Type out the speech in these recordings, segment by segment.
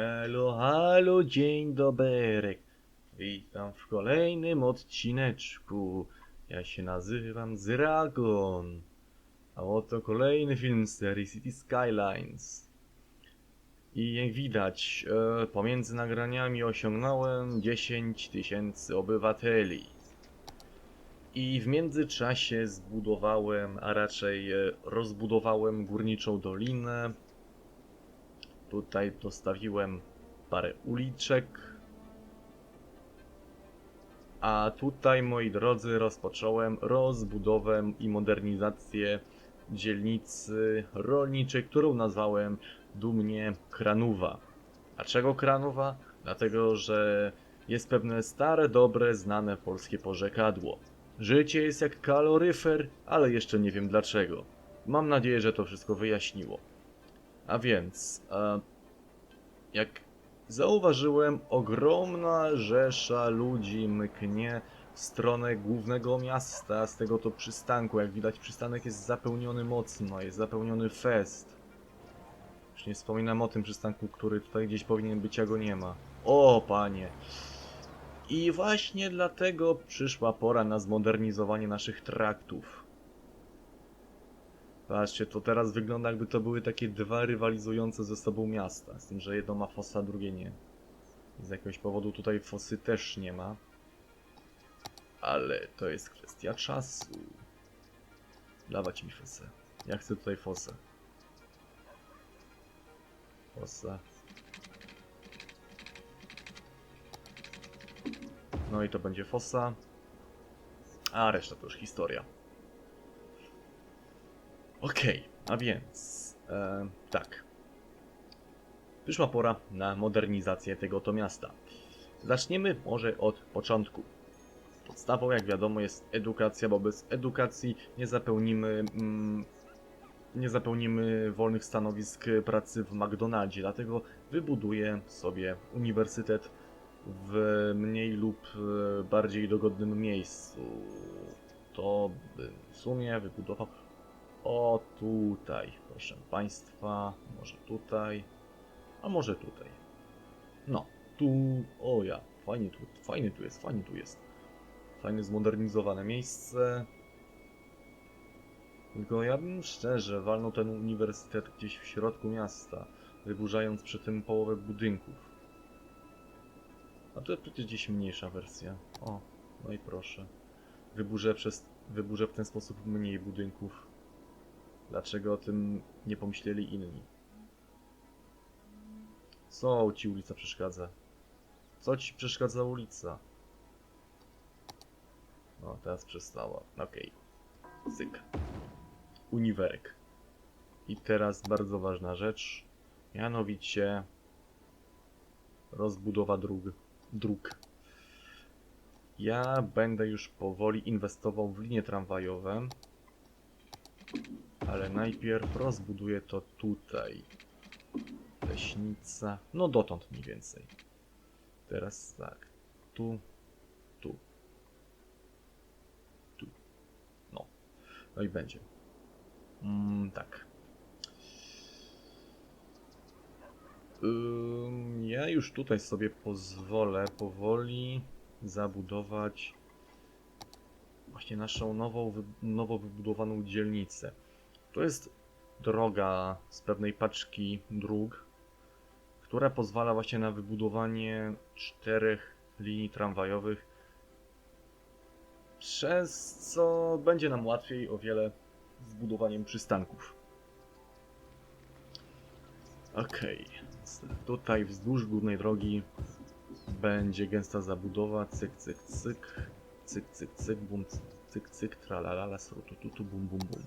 Halo, halo, dzień dobry. Witam w kolejnym odcineczku. Ja się nazywam Zragon. A oto kolejny film z serii City Skylines. I jak widać, e, pomiędzy nagraniami osiągnąłem 10 tysięcy obywateli. I w międzyczasie zbudowałem, a raczej e, rozbudowałem górniczą dolinę. Tutaj dostawiłem parę uliczek. A tutaj, moi drodzy, rozpocząłem rozbudowę i modernizację dzielnicy rolniczej, którą nazwałem dumnie Kranuwa. Dlaczego Kranuwa? Dlatego, że jest pewne stare, dobre, znane polskie porzekadło. Życie jest jak kaloryfer, ale jeszcze nie wiem dlaczego. Mam nadzieję, że to wszystko wyjaśniło. A więc, e, jak zauważyłem, ogromna rzesza ludzi mknie w stronę głównego miasta, z tego to przystanku. Jak widać, przystanek jest zapełniony mocno, jest zapełniony fest. Już nie wspominam o tym przystanku, który tutaj gdzieś powinien być, a go nie ma. O, panie! I właśnie dlatego przyszła pora na zmodernizowanie naszych traktów. Patrzcie, to teraz wygląda jakby to były takie dwa rywalizujące ze sobą miasta. Z tym, że jedno ma fosy, drugie nie. Z jakiegoś powodu tutaj fosy też nie ma. Ale to jest kwestia czasu. Dawać mi fosę. Ja chcę tutaj fosę. Fosa. No i to będzie fosa. A reszta to już historia. Okej, a więc e, tak. Przyszła pora na modernizację tego oto miasta. Zaczniemy może od początku. Podstawą, jak wiadomo, jest edukacja, bo bez edukacji nie zapełnimy, mm, nie zapełnimy wolnych stanowisk pracy w McDonaldzie. Dlatego wybuduję sobie uniwersytet w mniej lub e, bardziej dogodnym miejscu. To bym w sumie wybudował. O tutaj, proszę Państwa, może tutaj, a może tutaj. No, tu, o ja, fajnie tu, fajnie tu jest, fajnie tu jest. Fajne zmodernizowane miejsce. Tylko ja bym szczerze walnął ten uniwersytet gdzieś w środku miasta, wyburzając przy tym połowę budynków. A to przecież gdzieś mniejsza wersja. O, no i proszę. Wyburzę, przez, wyburzę w ten sposób mniej budynków. Dlaczego o tym nie pomyśleli inni? Co ci ulica przeszkadza? Co ci przeszkadza ulica? No, teraz przestała. Okej. Syk. Uniwerek. I teraz bardzo ważna rzecz. Mianowicie rozbudowa dróg. dróg. Ja będę już powoli inwestował w linie tramwajowe. Ale najpierw rozbuduję to tutaj. Leśnica. No dotąd mniej więcej. Teraz tak. Tu. Tu. Tu. No. No i będzie. Mm, tak. Ja już tutaj sobie pozwolę powoli zabudować właśnie naszą nową, nowo wybudowaną dzielnicę. To jest droga z pewnej paczki dróg, która pozwala właśnie na wybudowanie czterech linii tramwajowych, przez co będzie nam łatwiej o wiele z budowaniem przystanków. Więc tutaj wzdłuż głównej drogi będzie gęsta zabudowa, cyk, cyk, cyk, cyk, cyk, cyk, bum, cyk, cyk, tralalala, srutututu, bum, bum, bum.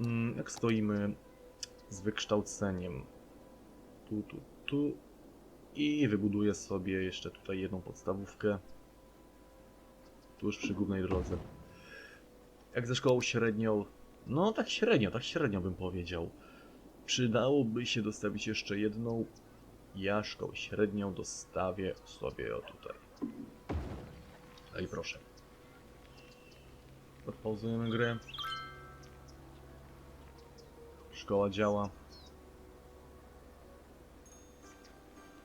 Mm, jak stoimy z wykształceniem tu, tu, tu i wybuduję sobie jeszcze tutaj jedną podstawówkę tuż przy głównej drodze. Jak ze szkołą średnią, no tak średnio, tak średnio bym powiedział. Przydałoby się dostawić jeszcze jedną. Ja szkołę średnią dostawię sobie o tutaj. No i proszę. Odpauzujemy grę. Szkoła działa.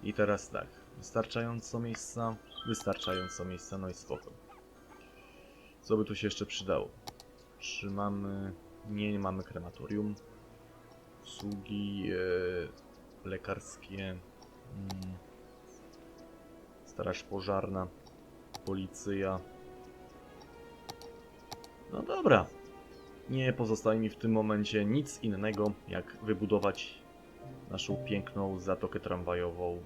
I teraz tak, wystarczająco miejsca, wystarczająco miejsca, no i spoko. Co by tu się jeszcze przydało? Czy mamy... Nie, nie mamy krematorium. Usługi e, lekarskie. Mm, straż pożarna. Policja. No dobra. Nie pozostaje mi w tym momencie nic innego, jak wybudować naszą piękną zatokę tramwajową.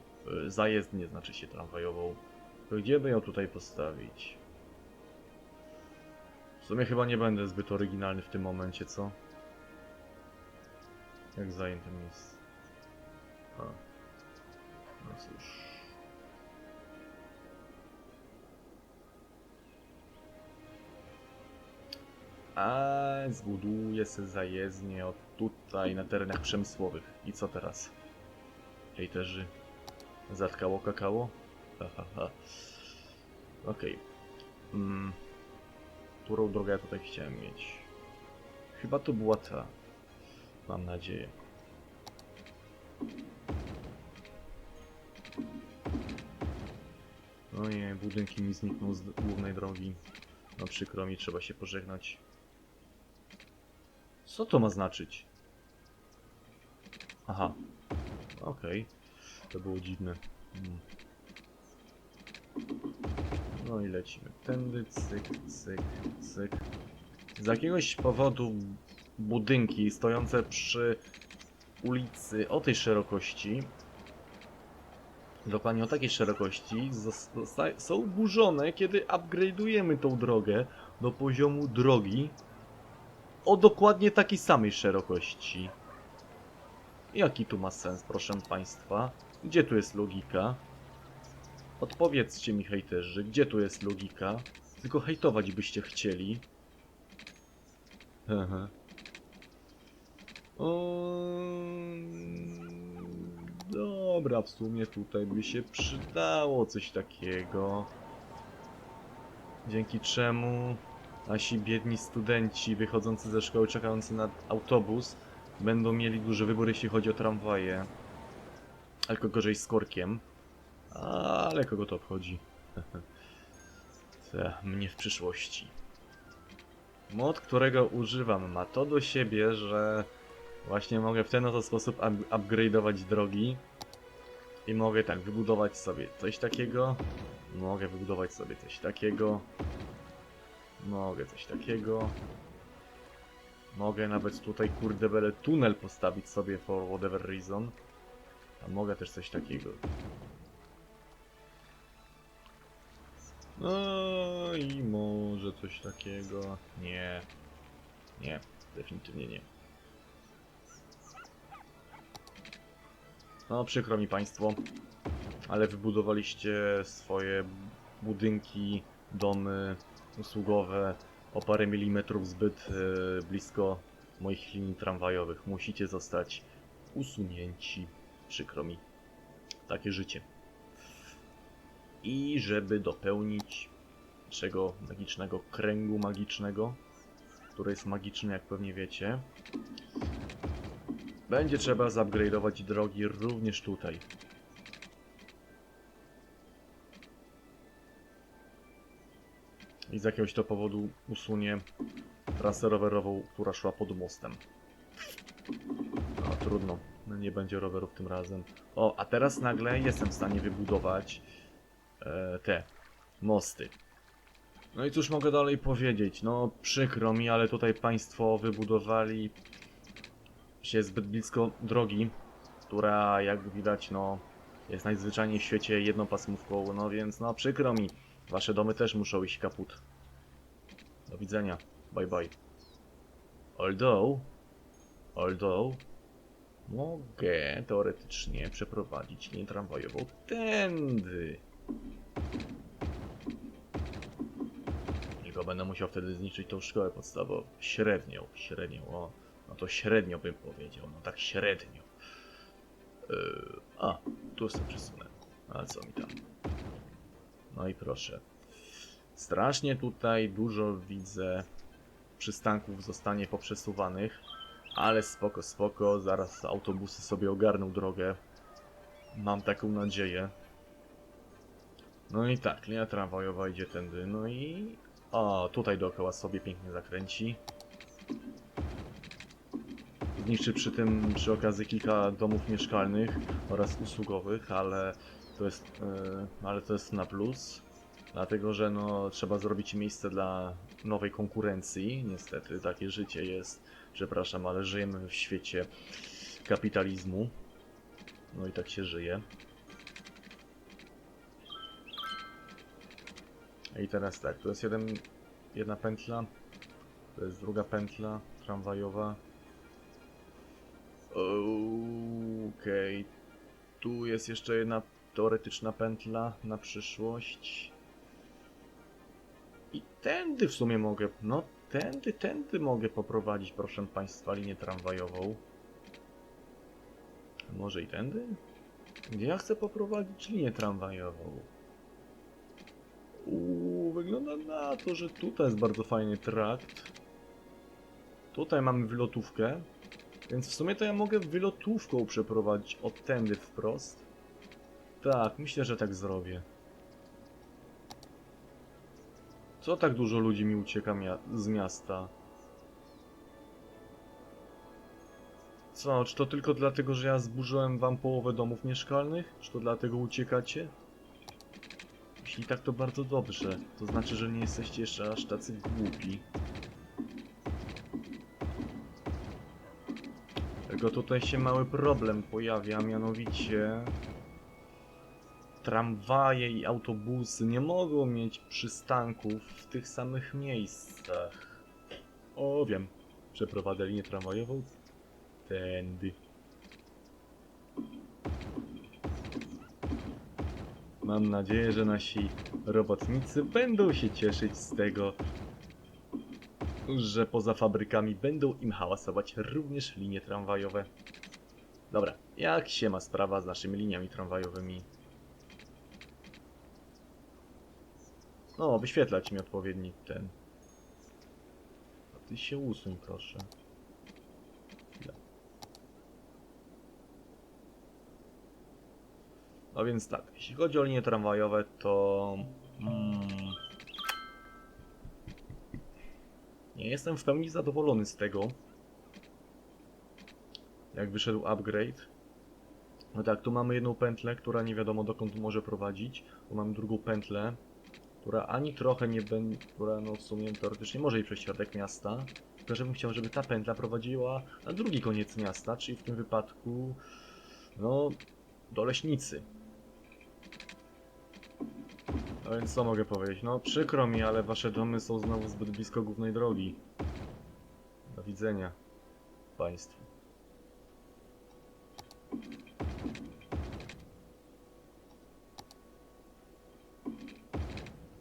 y, Zajezdnię znaczy się tramwajową. Gdzie by ją tutaj postawić? W sumie chyba nie będę zbyt oryginalny w tym momencie, co? Jak zajęte miejsce. A. No cóż. A zbuduję se zajezdnię od tutaj na terenach przemysłowych. I co teraz? Hejterzy. Zatkało kakao? Ha, ha. Okej. Mm. Którą drogę ja tutaj chciałem mieć? Chyba to była ta. Mam nadzieję. No nie, budynki mi znikną z głównej drogi. No przykro mi, trzeba się pożegnać. Co to ma znaczyć? Aha. Okej. To było dziwne. Hmm. No i lecimy. Tędy, cyk, cyk, cyk. Z jakiegoś powodu budynki stojące przy ulicy o tej szerokości, dokładnie o takiej szerokości, są burzone, kiedy upgrade'ujemy tą drogę do poziomu drogi o dokładnie takiej samej szerokości. Jaki tu ma sens, proszę państwa? Gdzie tu jest logika? Odpowiedzcie mi, hejterzy, gdzie tu jest logika? Tylko hejtować byście chcieli. Hehe. Dobra, w sumie tutaj by się przydało coś takiego. Dzięki czemu nasi biedni studenci wychodzący ze szkoły, czekający na autobus, będą mieli duży wybór, jeśli chodzi o tramwaje. Tylko gorzej z korkiem. Ale kogo to obchodzi? Te, mnie w przyszłości. Mod, którego używam, ma to do siebie, że właśnie mogę w ten oto sposób up upgrade'ować drogi. I mogę tak wybudować sobie coś takiego. Mogę wybudować sobie coś takiego. Mogę coś takiego. Mogę nawet tutaj, kurde bele, tunel postawić sobie for whatever reason. A mogę też coś takiego. No i może coś takiego. Nie. Nie, definitywnie nie. No przykro mi państwo, ale wybudowaliście swoje budynki, domy usługowe o parę milimetrów zbyt e, blisko moich linii tramwajowych. Musicie zostać usunięci. Przykro mi. Takie życie. I żeby dopełnić naszego magicznego kręgu magicznego, który jest magiczny, jak pewnie wiecie, będzie trzeba zupgrade'ować drogi również tutaj. I z jakiegoś to powodu usunie trasę rowerową, która szła pod mostem. No trudno, no, nie będzie rowerów tym razem. O, a teraz nagle jestem w stanie wybudować e, te mosty. No i cóż mogę dalej powiedzieć? No przykro mi, ale tutaj państwo wybudowali się zbyt blisko drogi, która jak widać no jest najzwyczajniej w świecie jednopasmówką, no więc no przykro mi. Wasze domy też muszą iść kaput. Do widzenia. Bye bye. Although, although, mogę teoretycznie przeprowadzić linię tramwajową tędy. Tylko będę musiał wtedy zniszczyć tą szkołę podstawową. Średnią, średnią, o. No to średnio bym powiedział, no tak średnio. Yy, a, tu sobie przesunę. A co mi tam? No i proszę. Strasznie tutaj dużo widzę przystanków zostanie poprzesuwanych, ale spoko, spoko, zaraz autobusy sobie ogarną drogę. Mam taką nadzieję. No i tak, linia tramwajowa idzie tędy. No i... O, tutaj dookoła sobie pięknie zakręci. Zniszczy przy tym przy okazji kilka domów mieszkalnych oraz usługowych, ale to jest, e, ale to jest na plus. Dlatego, że no, trzeba zrobić miejsce dla nowej konkurencji. Niestety, takie życie jest. Przepraszam, ale żyjemy w świecie kapitalizmu. No i tak się żyje. I teraz tak, to jest jeden, jedna pętla, to jest druga pętla tramwajowa. Okej, tu jest jeszcze jedna teoretyczna pętla na przyszłość. I tędy w sumie mogę, no tędy, tędy mogę poprowadzić, proszę Państwa, linię tramwajową. Może i tędy? Gdzie ja chcę poprowadzić linię tramwajową? Uuu, wygląda na to, że tutaj jest bardzo fajny trakt. Tutaj mamy wylotówkę. Więc w sumie to ja mogę wylotówką przeprowadzić od tędy wprost. Tak, myślę, że tak zrobię. Co tak dużo ludzi mi ucieka mia z miasta? Co, czy to tylko dlatego, że ja zburzyłem wam połowę domów mieszkalnych? Czy to dlatego uciekacie? Jeśli tak, to bardzo dobrze. To znaczy, że nie jesteście jeszcze aż tacy głupi. Tylko tutaj się mały problem pojawia, mianowicie... Tramwaje i autobusy nie mogą mieć przystanków w tych samych miejscach. O, wiem. Przeprowadzę linię tramwajową tędy. Mam nadzieję, że nasi robotnicy będą się cieszyć z tego, że poza fabrykami będą im hałasować również linie tramwajowe. Dobra, jak się ma sprawa z naszymi liniami tramwajowymi? No, wyświetlać mi odpowiedni ten. A ty się usuń, proszę. No więc tak, jeśli chodzi o linie tramwajowe, to... Mm, nie jestem w pełni zadowolony z tego, jak wyszedł upgrade. No tak, tu mamy jedną pętlę, która nie wiadomo dokąd może prowadzić. Tu mamy drugą pętlę, która ani trochę nie będzie, która no w sumie teoretycznie może i przez środek miasta. Tylko żebym chciał, żeby ta pętla prowadziła na drugi koniec miasta, czyli w tym wypadku, no, do Leśnicy. No więc co mogę powiedzieć? No przykro mi, ale wasze domy są znowu zbyt blisko głównej drogi. Do widzenia państwu.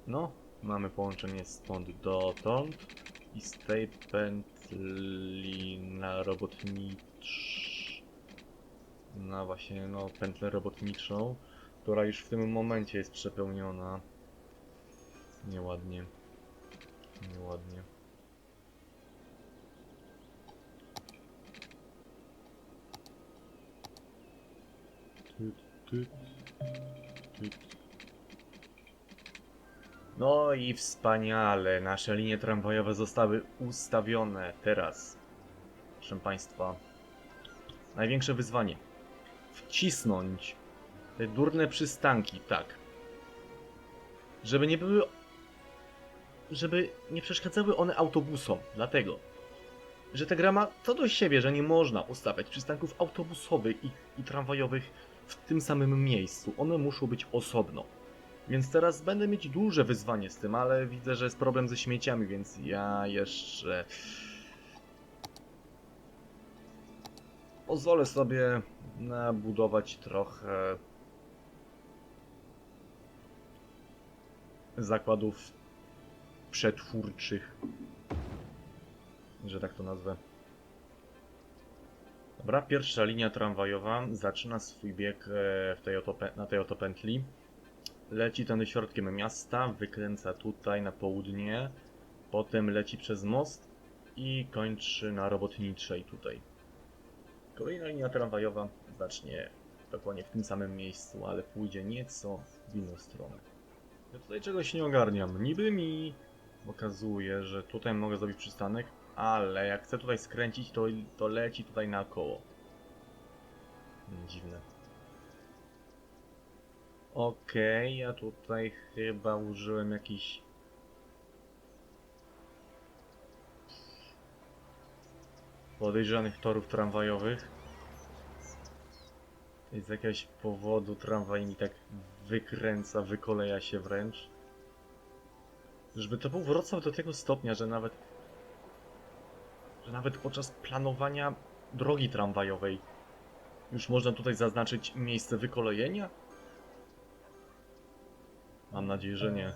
No, mamy połączenie stąd dotąd i z tej pętli na robotnicz... Na właśnie, no, pętlę robotniczą, która już w tym momencie jest przepełniona. Nieładnie. Nieładnie. Tyt, tyt, tyt. No i wspaniale, nasze linie tramwajowe zostały ustawione teraz. Proszę Państwa, największe wyzwanie. Wcisnąć te durne przystanki, tak. Żeby nie były. Żeby nie przeszkadzały one autobusom. Dlatego, że ta gra ma to do siebie, że nie można ustawiać przystanków autobusowych i, i tramwajowych w tym samym miejscu. One muszą być osobno. Więc teraz będę mieć duże wyzwanie z tym, ale widzę, że jest problem ze śmieciami, więc ja jeszcze. Pozwolę sobie nabudować trochę zakładów przetwórczych, że tak to nazwę. Dobra, pierwsza linia tramwajowa zaczyna swój bieg e, w tej oto, na tej oto pętli. Leci ten środkiem miasta, wykręca tutaj na południe, potem leci przez most i kończy na robotniczej tutaj. Kolejna linia tramwajowa zacznie dokładnie w tym samym miejscu, ale pójdzie nieco w inną stronę. Ja tutaj czegoś nie ogarniam. Niby mi pokazuje, że tutaj mogę zrobić przystanek, ale jak chcę tutaj skręcić, to, to leci tutaj naokoło. Hmm, Dziwne. Okej, ja tutaj chyba użyłem jakiś podejrzanych torów tramwajowych. I z jakiegoś powodu tramwaj mi tak wykręca, wykoleja się wręcz. Żeby to był Wrocław do tego stopnia, że nawet że nawet podczas planowania drogi tramwajowej już można tutaj zaznaczyć miejsce wykolejenia? Mam nadzieję, że nie.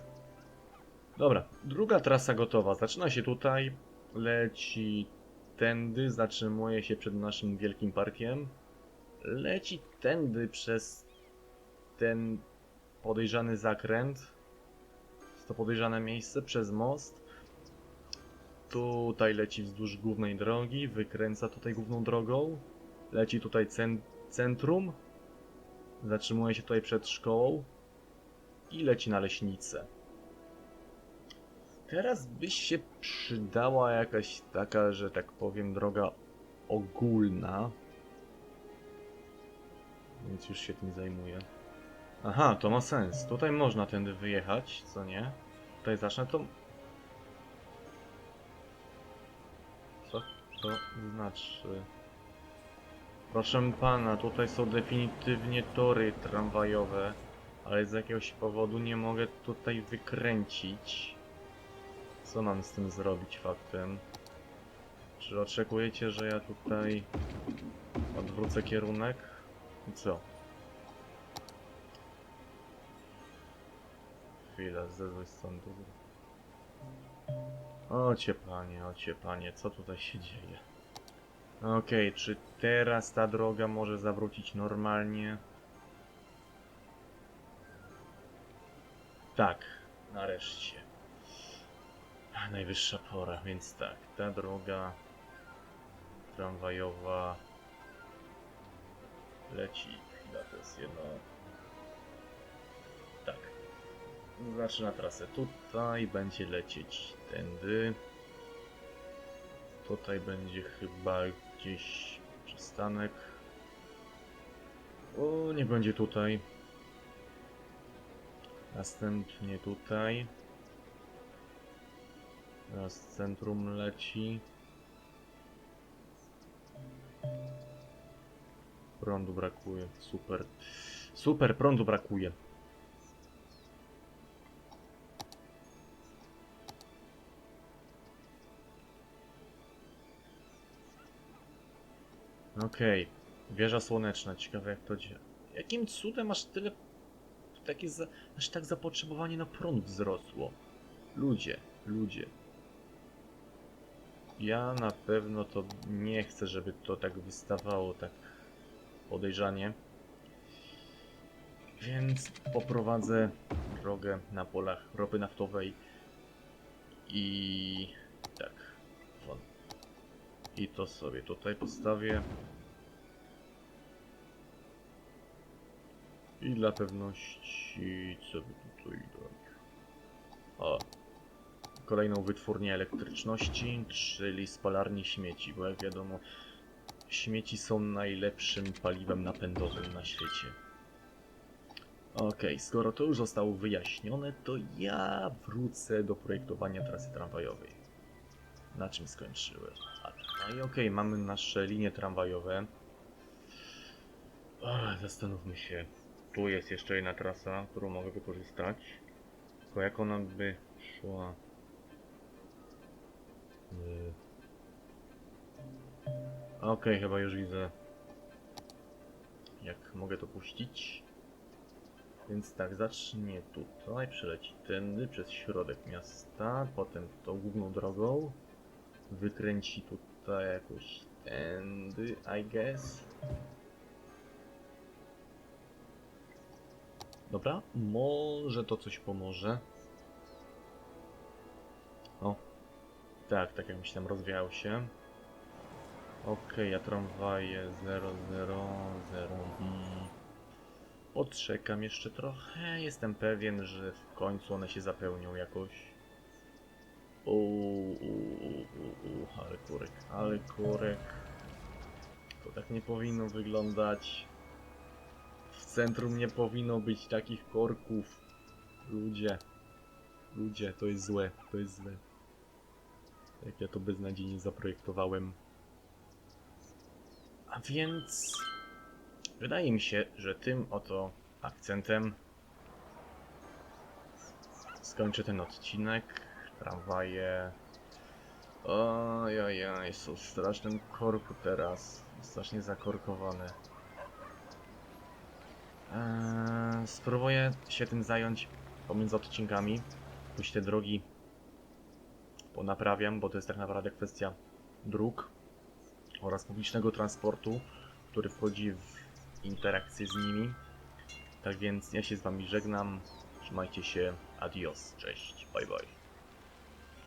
Dobra, druga trasa gotowa. Zaczyna się tutaj, leci tędy, zatrzymuje się przed naszym wielkim parkiem. Leci tędy przez ten podejrzany zakręt. To podejrzane miejsce przez most. Tutaj leci wzdłuż głównej drogi, wykręca tutaj główną drogą. Leci tutaj cen centrum. Zatrzymuje się tutaj przed szkołą. I leci na leśnicę. Teraz by się przydała jakaś taka, że tak powiem, droga ogólna. Więc już się tym zajmuję. Aha, to ma sens. Tutaj można tędy wyjechać, co nie? Tutaj zacznę to... Co to znaczy? Proszę pana, tutaj są definitywnie tory tramwajowe, ale z jakiegoś powodu nie mogę tutaj wykręcić. Co mam z tym zrobić faktem? Czy oczekujecie, że ja tutaj odwrócę kierunek? I co? Chwila, ze złej strony. Ocie panie, ocie panie, co tutaj się dzieje? Okej, czy teraz ta droga może zawrócić normalnie? Tak, nareszcie. Najwyższa pora, więc tak, ta droga tramwajowa leci. Chwila, to jest jedno. Tak. Zaczyna trasę tutaj, będzie lecieć tędy. Tutaj będzie chyba gdzieś przystanek. O, nie będzie tutaj. Następnie tutaj. Teraz centrum leci. Prądu brakuje. Super. Super, prądu brakuje. Okej. Wieża słoneczna. Ciekawe jak to działa. Jakim cudem aż tyle... Takie za... Aż tak zapotrzebowanie na prąd wzrosło. Ludzie, ludzie. Ja na pewno to nie chcę, żeby to tak wystawało tak podejrzanie. Więc poprowadzę drogę na polach ropy naftowej i tak. I to sobie tutaj postawię. I dla pewności co by tutaj dać? O, kolejną wytwórnię elektryczności, czyli spalarnię śmieci, bo jak wiadomo, śmieci są najlepszym paliwem napędowym na świecie. Okej, skoro to już zostało wyjaśnione, to ja wrócę do projektowania trasy tramwajowej. Na czym skończyłem? No i okej, mamy nasze linie tramwajowe. Zastanówmy się. Tu jest jeszcze jedna trasa, którą mogę wykorzystać. Tylko jak ona by szła... Y. Okej, chyba już widzę jak mogę to puścić. Więc tak, zacznie tutaj, przeleci tędy przez środek miasta, potem tą główną drogą, wykręci tutaj jakoś tędy, I guess. Dobra, może to coś pomoże. O, tak, tak jak myślałem, rozwijał się. Okej, a tramwaje 0, 0, 0 i Odczekam jeszcze trochę. Jestem pewien, że w końcu one się zapełnią jakoś. Uuu, ale kurek, ale kurek. To tak nie powinno wyglądać. Centrum nie powinno być takich korków. Ludzie. Ludzie, to jest złe, to jest złe. Jak ja to beznadziejnie zaprojektowałem. A więc... Wydaje mi się, że tym oto akcentem skończę ten odcinek. Tramwaje. Ojojoj, są w strasznym korku teraz. Strasznie zakorkowane. Eee, spróbuję się tym zająć pomiędzy odcinkami. Pójść te drogi ponaprawiam, bo to jest tak naprawdę kwestia dróg oraz publicznego transportu, który wchodzi w interakcję z nimi. Tak więc ja się z wami żegnam. Trzymajcie się. Adios. Cześć. Bye bye.